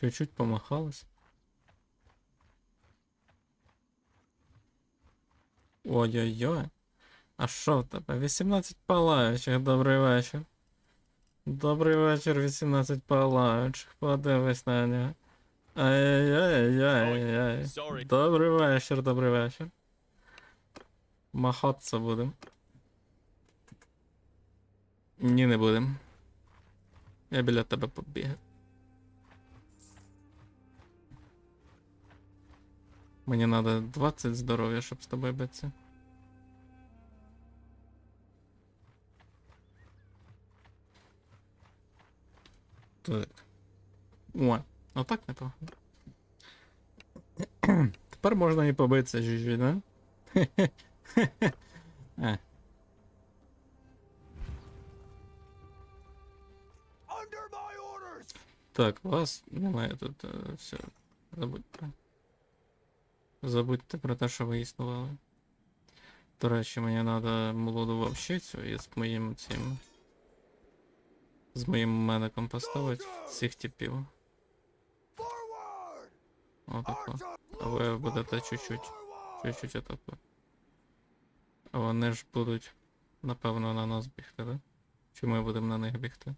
Чуть-чуть помахалось. Ой-ой-ой. А що в тебе? 18 палаючих, добрий вечір. Добрий вечір, 18 палаючих. Подивись на нього. Ай-яй-яй-яй-яй. Sorry. Добрий вечір, добрий вечір. Махатися будем. Ні, не будем. Я біля тебе побігаю. Мені треба 20 здоров'я, щоб з тобою битися. Так. О, ну так непогано. Тепер можна і побитися жужі, да? Е, Under my orders! Так, вас немає тут. е, Все. Забудьте. Забудьте про те, що ви існували. До речі, мені треба молоду вовчицю і з моїм цим. З моїм медиком поставити цих типів. Отако. А ви будете чуть-чуть. Чуть-чуть отако. А вони ж будуть, напевно, на нас бігти, да? Чи ми будемо на них бігти?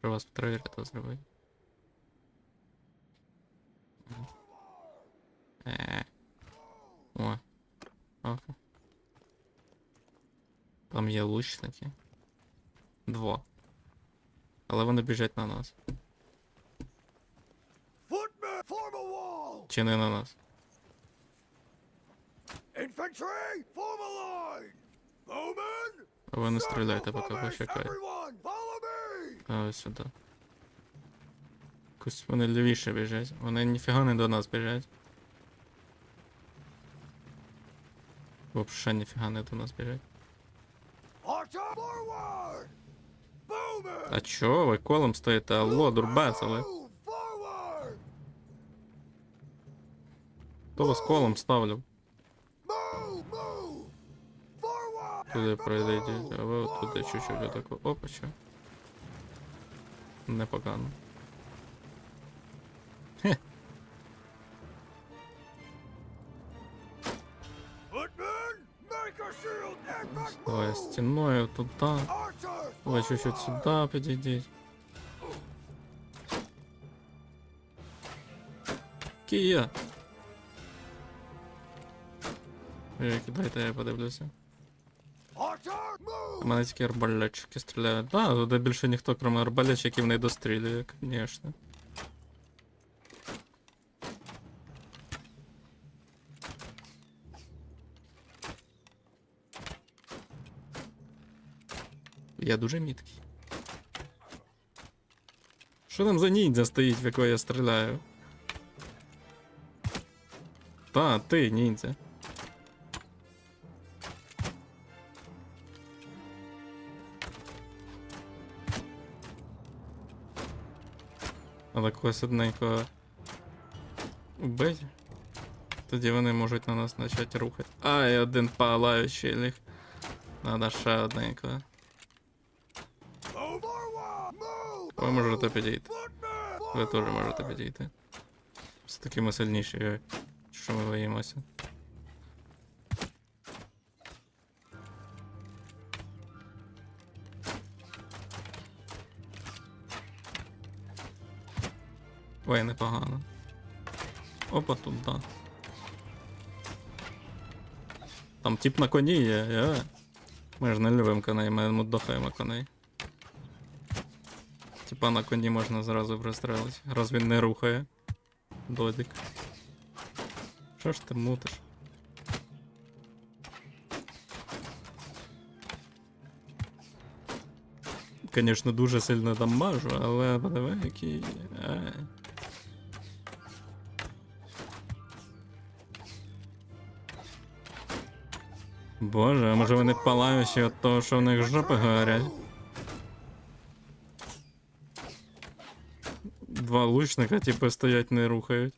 Про вас перевірити зробити. Е. О. Окей. Там є лучники. Два. Але вони біжать на нас. Чи не на нас? Не стріляйте, поки me! А ось сюди. Якось вони лівіше біжать. Вони ніфіга не до нас біжать. Вообще ніфіга не до нас біжать. А чого ви колом стоїте? Алло. Move Forward! Вас колом ставлю. Туди пройдете, а ви от туди чуть-чуть отако. Опача. Непогано. Давай move! стіною туди. Archers, Ви чуть-чуть forward! сюди підійдіть. Кія! Е, Кидайте, я подивлюся. Archer, У move! мене тільки арбалетчики стріляють. Да, туди більше ніхто, крім арбалетчиків, не дострілює, звісно. Я дуже міткий. Що там за ніндзя стоїть, в якого я стріляю? Та, ти, ніндзя. Але когось одненького вбить. Тоді вони можуть на нас почати рухати. Ай, один палаючий ліг. Надо ще одненького. Ви можете підійти. Ви теж можете підійти. Все таки ми сильніші, що ми боїмося. Ой, непогано. Опа, тут, да. Там тип на коні є, є. Ми ж не любимо коней, ми мудохаємо коней. Типа на коні можна зразу пристрелити. Раз він не рухає. Додік. Що ж ти мутиш? Звісно, дуже сильно дамажу, але подиви, який. Ай. Боже, а може вони палаючі від того, що в них жопи горять? Два лучника, типу, стоять, не рухають.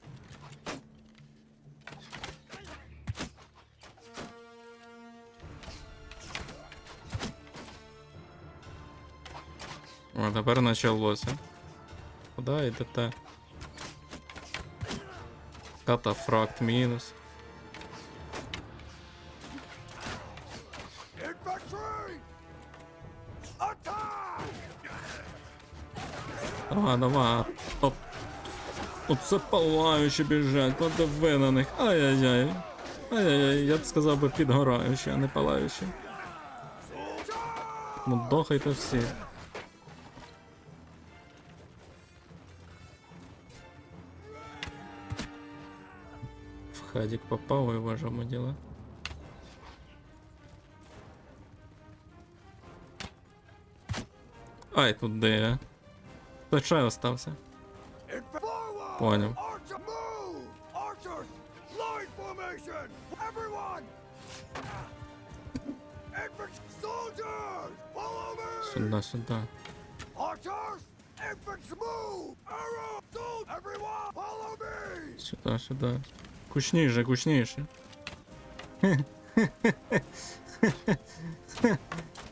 О, тепер почалося. Куди йдете? Катафракт мінус. Давай, давай. Оце палаючі біжать, подиви на них. Ай-яй-яй. Ай-яй-яй, я б сказав би підгораючі, а не палаючі. Ну дохайте всі. В хадік попав і вважаємо діла. Ай, тут де я. Хто чай остався? Me! Сюда, сюда. Сюда, сюда. Кучніше, кучніше. Е,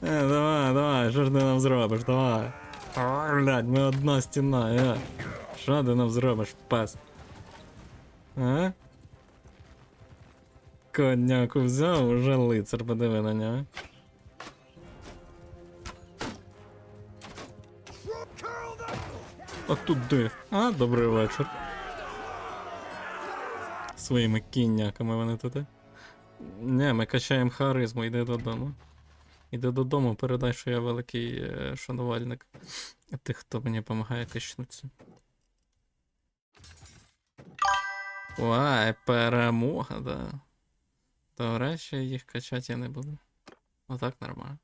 давай, давай, що ж ти нам зробиш, давай. А, Блядь, ми одна стіна, я. Що ти нам зробиш, пес? А? Коняку взяв, уже лицар, подиви на нього. А туди. А, добрий вечір. Своїми кінняками вони тут. Не, ми качаємо харизму, йди додому. Іди додому, передай, що я великий е, шанувальник. Тих, хто мені допомагає качнутися. Ой, перемога, да. До речі, їх качати я не буду. Отак нормально.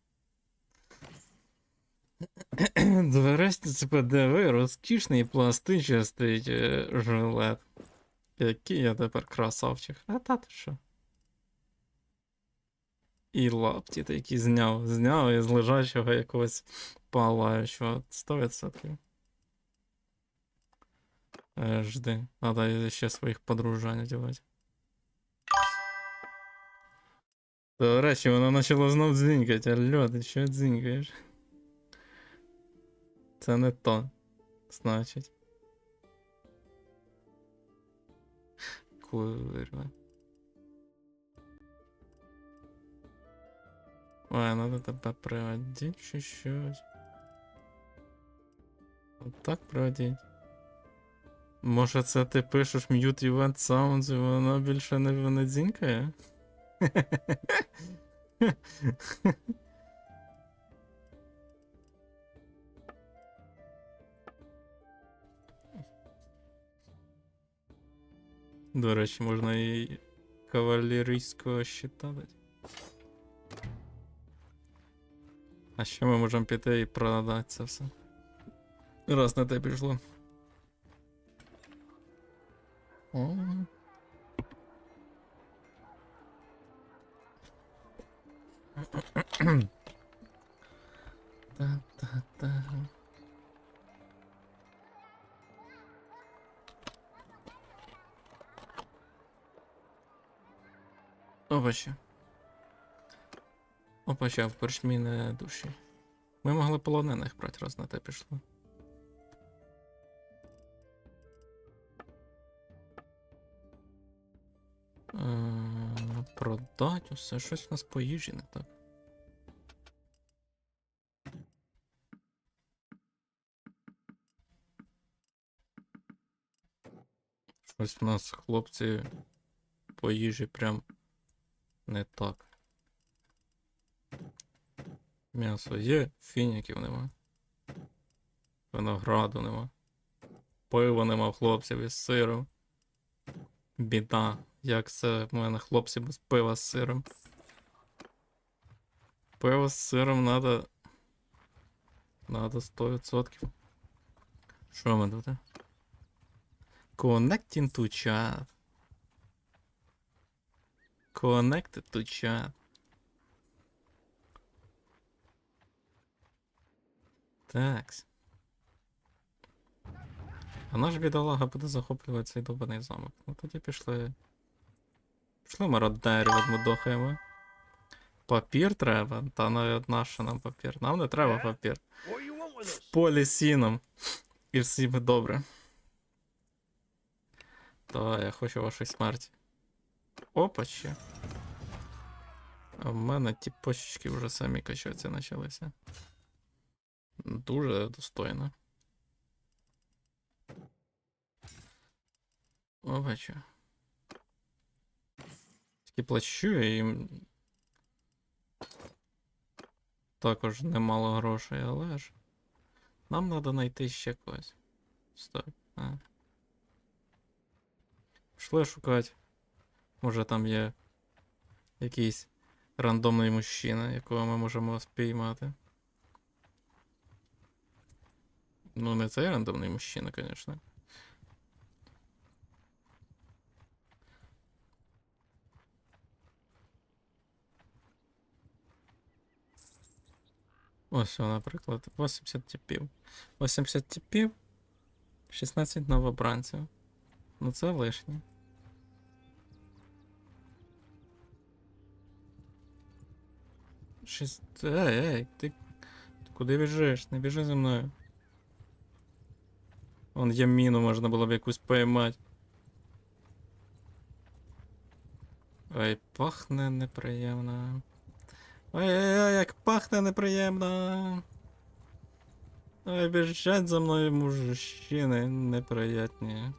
Це подиви, розкішний пластичний е, жилет. Який я тепер красавчик. А та ти що? І лапті такі зняв. Зняв із лежачого якогось палаючого. 100%. Е, жди. Надо ще своїх подружань одягати. До речі, воно почало знов дзінькати. Алло, ти що дзінькаєш? Це не то. Значить. Курва. Ой, надо тебе приводить чи щось. Отак приводить. Може це ти пишеш mute event sounds і воно більше не, дзінькає? До речі, можна і кавалерійського щита дати. А ще ми можемо піти і продати це все. Раз на те пішло. Та-та-та. Опаче. Опаче, в корчмі не душі. Ми могли полонених брати, раз на те пішло. Продать усе, щось у нас по їжі не так. Щось у нас хлопці по їжі прям не так. М'ясо є, фініків нема. Винограду нема. Пива нема хлопців із сиром. Біда. Як це в мене хлопці без пива з сиром. Пиво з сиром надо. Надо 100%. Що ми тут? Connecting to chat. Connected to chat. Такс. А наш бідолага буде захоплювати цей добаний замок. Ну тоді пішли. Пішли мародерів відмудохаємо. Папір треба, та навіть наш нам папір. Нам не треба папір. What you want with us. полі сіном. І всім добре. Та я хочу вашої смерті. Опа ще. А в мене ті почечки вже самі качатися почалися. Дуже достойно. Опа Тільки плачу і. Також немало грошей, але ж. Нам треба знайти ще когось. Стой. А. Пішли шукати. Може там є якийсь рандомний мужчина, якого ми можемо спіймати. Ну, не цей рандомний мужчина, звісно. Ось, наприклад, 80 типів. 80 типів, 16 новобранців. Ну це лишнє. Шість. Ей, ей, ти, ти куди біжиш? Не біжи за мною. Вон є міну, можна було б якусь поймати. Ой, пахне неприємно. Ой-ой-ой, як пахне неприємно. Ой, біжать за мною мужчини неприятні.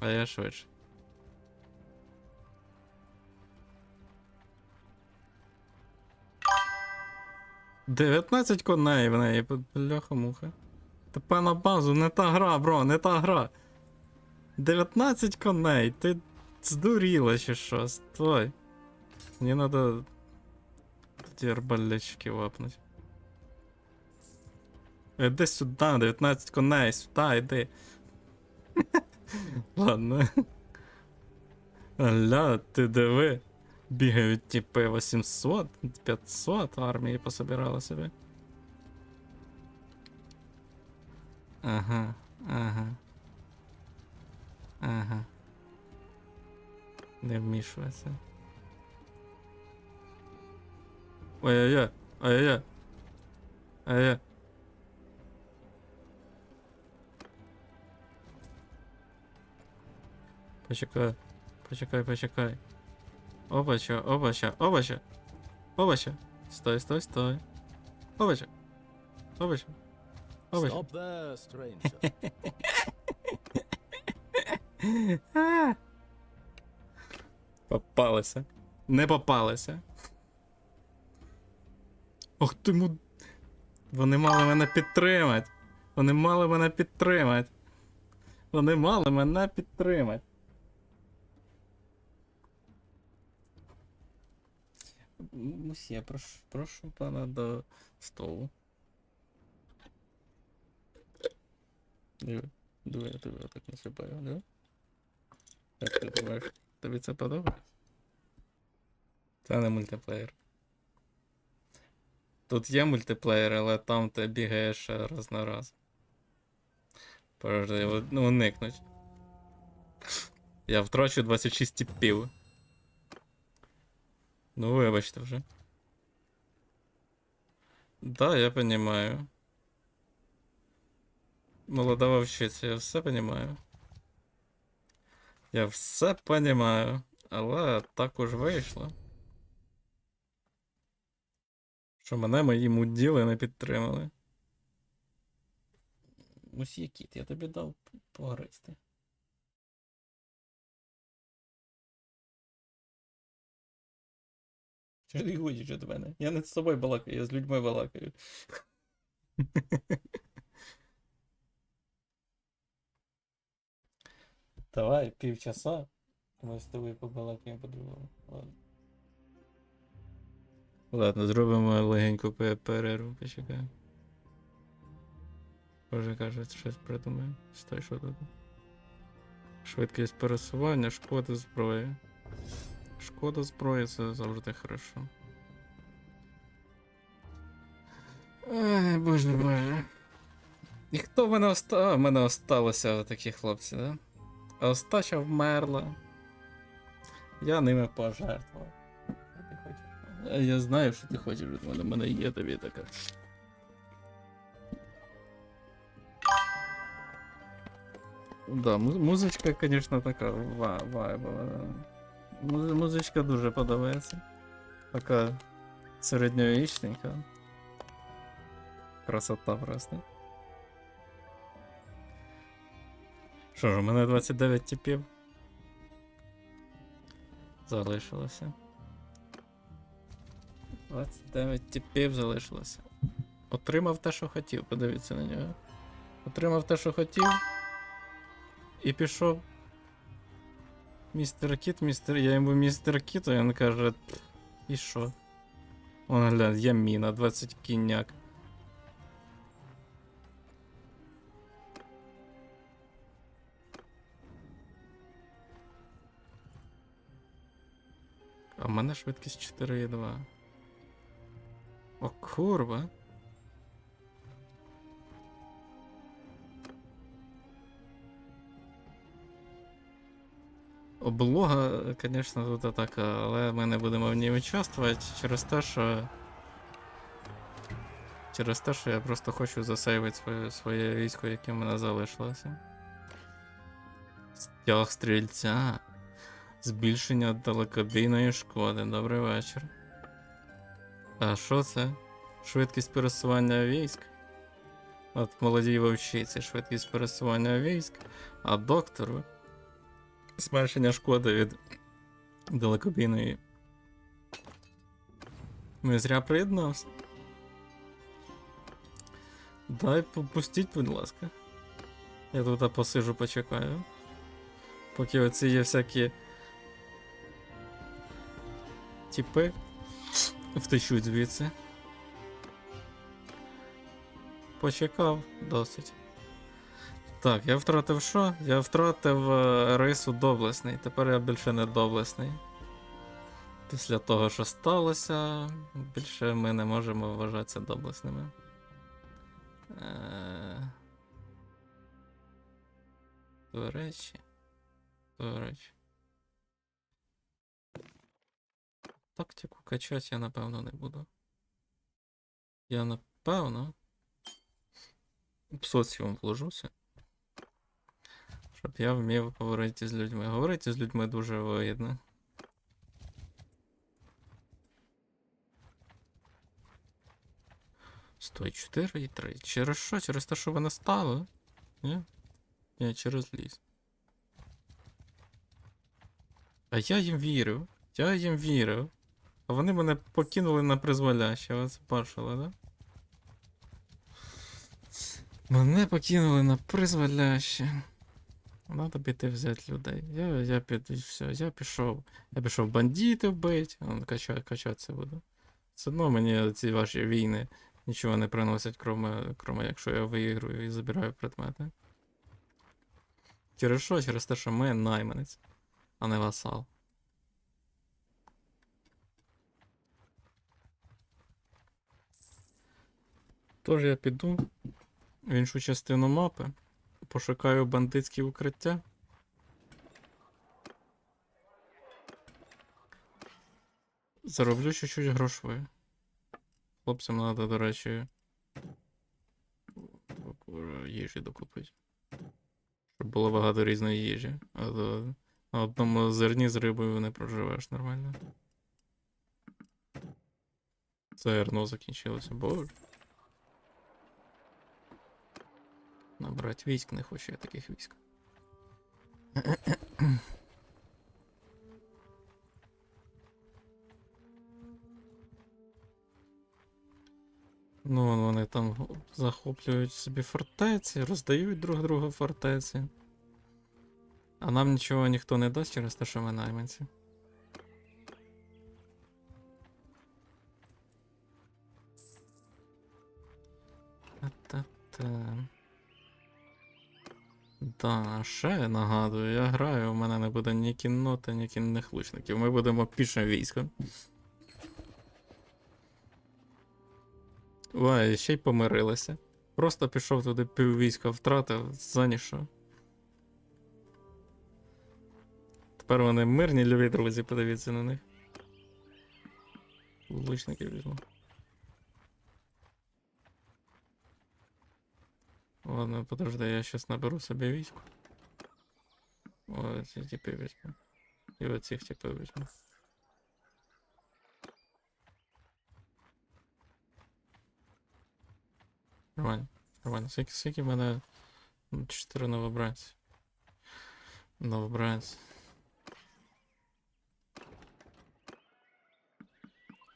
А я швидше. Дев'ятнадцять коней в неї, бляха-муха. Тепер на базу, не та гра, бро, не та гра. 19 коней, ти здуріла чи що? Стой. Мені надо ті арбалетчики вапнуть. Іди сюди, 19 коней, сюди, іди. Ладно. Аля, ти диви. Бігають типи 800, 500 армії пособирали собі. Ага, ага. Ага. Не вмішується. Ой-ой-ой, ой-ой-ой. Ой-ой. Почекай, почекай, почекай. Опача, опача, опача. Опача. Стой, стой, стой. Опача. Опача. Опача. Stop there, stranger. Попалися. Не попалися. Ох ти му. Вони мали мене підтримати. Вони мали мене підтримати. Вони мали мене підтримати. Мусія, прошу, прошу пана до столу. Диви, диви, я тебе так насипаю, диви. Як ти думаєш, тобі це подобається? Це не мультиплеєр. Тут є мультиплеєр, але там ти бігаєш раз на раз. Подожди, ну уникнуть. Я втрачу 26 типів. Ну, вибачте вже. Да, я понимаю. Молода вовчиця, я все понимаю. Я все понимаю, але так уж вийшло. Що мене мої муділи не підтримали. Мусі кіт, я тобі дав погризти. Що ти ходиш від мене? Я не з собою балакаю, я з людьми балакаю. Давай, півчаса. Ми з тобою побалакаємо по-другому. Ладно. Ладно, зробимо легеньку пе- перерву, почекаємо. Боже каже, щось придумаємо. Стой, що тут? Швидкість пересування, шкода зброї. Шкода зброї це завжди хорошо. Ай, боже боже. І хто в мене оста... В мене осталося такі хлопці, да? А остача вмерла. Я ними пожертвував. Що ти хочеш? А Я знаю, що ти хочеш від мене. У мене є тобі така. Да, му- музичка, конечно, така ва вайбова. да. Муз- Музичка дуже подобається. Така середньовічненька. Красота просто. Що ж, у мене 29 типів. Залишилося. 29 типів залишилося. Отримав те, що хотів, подивіться на нього. Отримав те, що хотів. І пішов. Містер Кіт, містер. Я йому містер Кіт, а він каже. І що? Вон глянь, є міна, 20 кінняк. Мене швидкість 4,2. О, курва. Облога, звісно, тут така, але ми не будемо в ній участвувати через те, що. Через те, що я просто хочу засейвити своє, своє військо, яке в мене залишилося. Стяг стрільця. Збільшення далекобійної шкоди. Добрий вечір. А що це? Швидкість пересування військ. От молодій вовчиці швидкість пересування військ, а доктору зменшення шкоди від далекобійної. Ми зря приєднався. Дай попустіть, будь ласка. Я тут посижу, почекаю. Поки оці є всякі типи втечуть звідси. Почекав досить. Так, я втратив що? Я втратив е, рису доблесний. Тепер я більше не доблесний. Після того, що сталося, більше ми не можемо вважатися доблесними. Е... До речі. До речі. Тактику качати я напевно не буду. Я напевно. В соціум вложуся. Щоб я вмів говорити з людьми. Говорити з людьми дуже вигідно. Стой, 4 і 3. Через що? Через те, що вони стали? Ні? Ні, через ліс. А я їм вірив. Я їм вірив. Вони мене покинули на призволяще. Ви це бачили, да? Мене покинули на призволяще. Надо піти взяти людей. Я, я під, все, я пішов. Я пішов бандитів бить, кача, качатися буду. Все одно мені ці ваші війни нічого не приносять, кроме, кроме якщо я виіграю і забираю предмети. Через що? Через те, що ми найманець, а не васал. Тож я піду в іншу частину мапи, пошукаю бандитські укриття. Зароблю чуть-чуть грошей. Хлопцям треба, до речі, їжі докупити. Щоб було багато різної їжі. А то на одному зерні з рибою не проживеш нормально. Зерно закінчилося, боже. Набрати військ не хочу я таких військ. Ну, вон вони там захоплюють собі фортеці, роздають друг другу фортеці. А нам нічого ніхто не дасть через те, що ми найманці. Та-та-та. Да, ще нагадую, я граю, у мене не буде ні кінноти, ні кінних лучників. Ми будемо пішим військом. Ой, ще й помирилися. Просто пішов туди піввійська втратив, за ніщо. Тепер вони мирні, любі друзі, подивіться на них. Лучників візьму. Ладно, подожди, я сейчас наберу собі військо. О, ці типи візьму. І оцих типів візьму. Нормально, нормально. Скільки, скільки в мене М, чотири новобранці. Новобранці.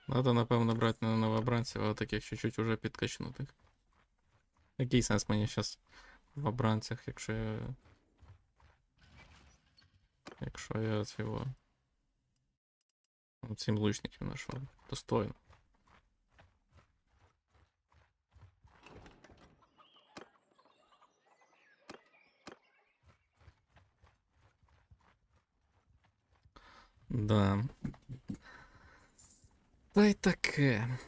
Надо, напевно, брати не новобранців, а таких чуть-чуть уже підкачнутих. Який сенс мені зараз в обранцях, якщо я. Якщо я цього. Цим лучників знайшов. Достойно. Да. Та й таке.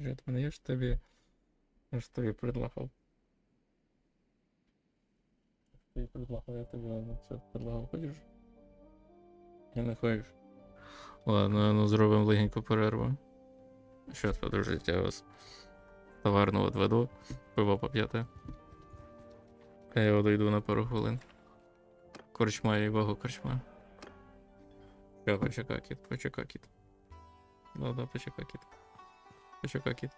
Бачиш, мене я ж тобі. Я ж тобі предлагав. Тобі предлагав, я тобі ну, це предлагав, хочеш? Я не хочеш. Ладно, ну зробимо легеньку перерву. Щас, подружить, я вас товарно відведу. Пиво поп'яте. А я одійду на пару хвилин. Корчма і вагу корчма. Ща, почекай, кіт, почекай, кіт. Да-да, почекай, кіт. Почекай, кіт.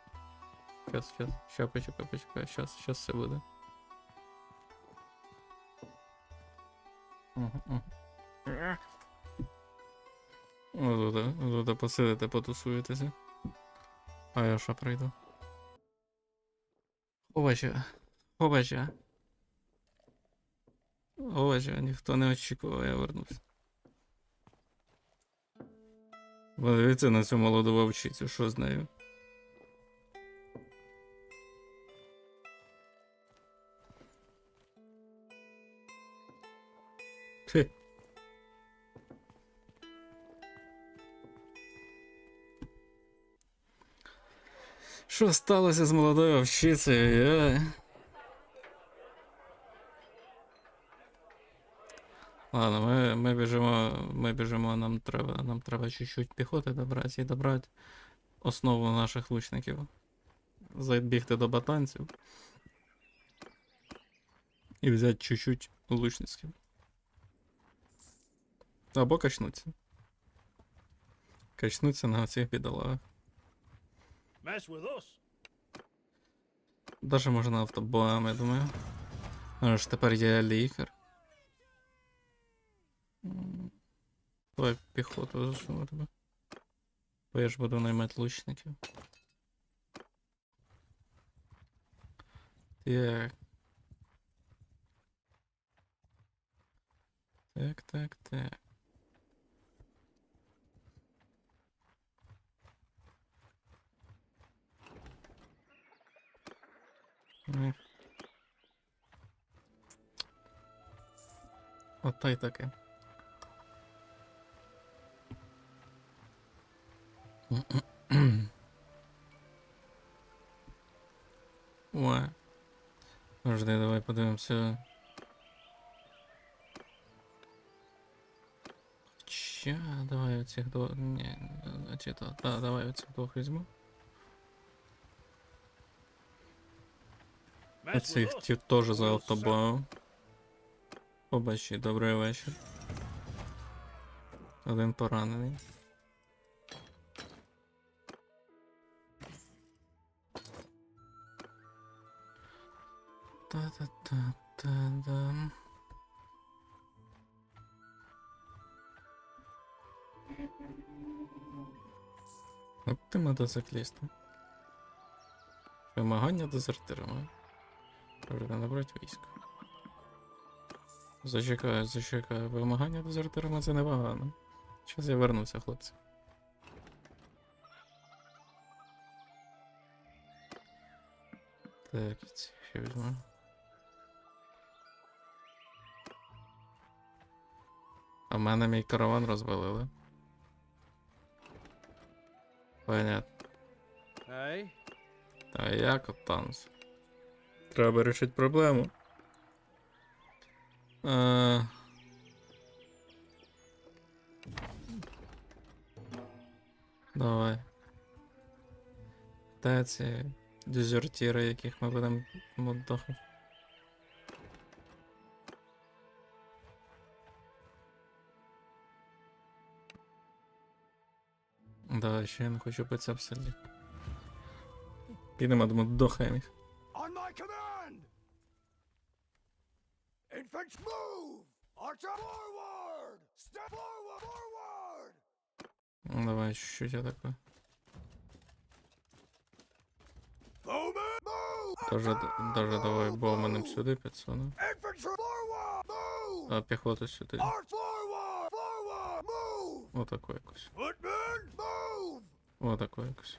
Щас, щас, ща, почекай, почекай, щас, щас все буде. Угу. Отут, отут посидите, потусуєтеся. А я що прийду? Овоча. Овоча. Овоча, ніхто не очікував, я вернувся. Подивіться на цю молоду вовчицю, що з нею. Що сталося з молодою овчицею? Я... Ладно, ми, ми біжимо, ми біжимо, нам треба, нам треба чуть-чуть піхоти добрати і добрати основу наших лучників. Забігти до батанців. І взяти чуть-чуть лучницьких. Або качнуться. Качнуться на оцих бідолагах. Mess with us. Даже можна автобоем, я думаю. Ну ж тепер є лікар. М, Давай піхоту засуну тебе. Бо я ж буду наймати лучників. Так. Так, так, так. Ні. От та й таке. Ой. Подожди, давай подивимося. Хоча, давай оцих двох. Ні, чи то. Да, давай оцих двох візьму. Оцих ті теж за автобою. Побачи, добрий вечір. Один поранений. Та-та-та-та-да. От ти мотоциклістом. Вимагання дезертирами. Треба набрати військо. Зачекаю, зачекаю. Вимагання дезертирами це непогано. Щас я вернуся, хлопці. Так, ще візьму. А в мене мій караван розвалили. Понятно. Hey? Та там? все? Треба вирішити проблему. Е... Давай. Де ці дезертіри, яких ми будемо мудохати? Давай, ще я не хочу в селі. Підемо, мудохаємо їх. Infants move! Archer forward! Step forward! Forward! Ну, Давай, чуть-чуть я такой. Bowman! Move! Даже, даже давай Боуманом сюди підсуну. Infantry forward! Move! А піхоту сюди. Arch forward! Forward! Move! Отаку якусь. Footmen! Move! Отаку якусь.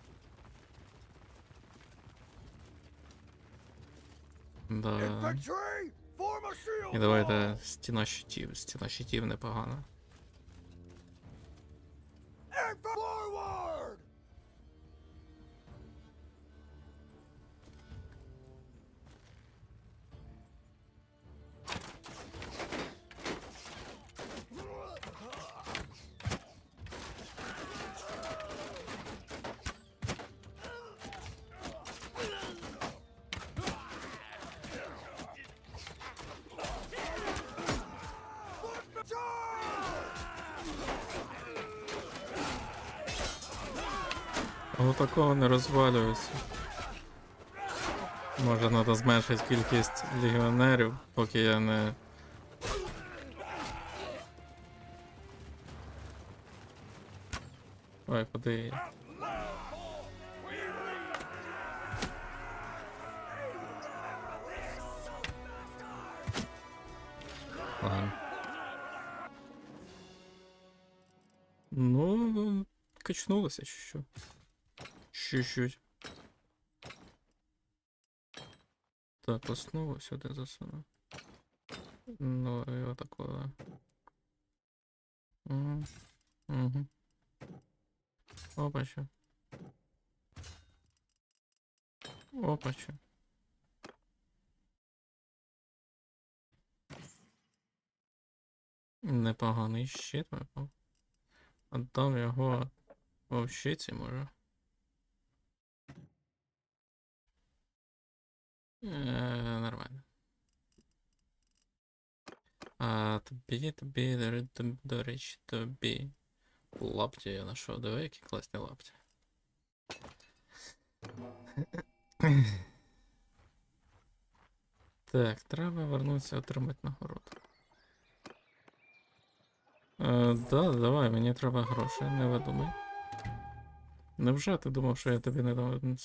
Да. Infantry! І давайте стіна щитів. Стіна щитів непогана. Такого не розвалюється. Може треба зменшити кількість легіонерів, поки я не. Ой, куди я? Ну, качнулося чи що. Чуть-чуть. Так, основу сюди засуну. Ну, і отакого. Угу. Угу. Опача. Опача. Непоганий щит випав. Отдам його вовщиці, може. Нормально. А тобі, тобі, до, до, речі, тобі. Лапті я знайшов. Диви, які класні лапті. Так, треба вернутися отримати нагороду. Е, да, давай, мені треба гроші, не видумай. Невже ти думав, що я тобі не дам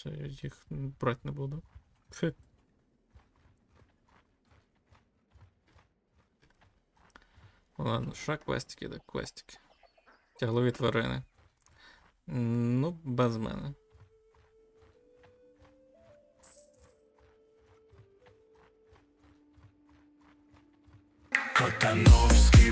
їх брати не буду? Хе. Ладно, що квестики, так квестики. Тяглові тварини. Ну, без мене. Котановський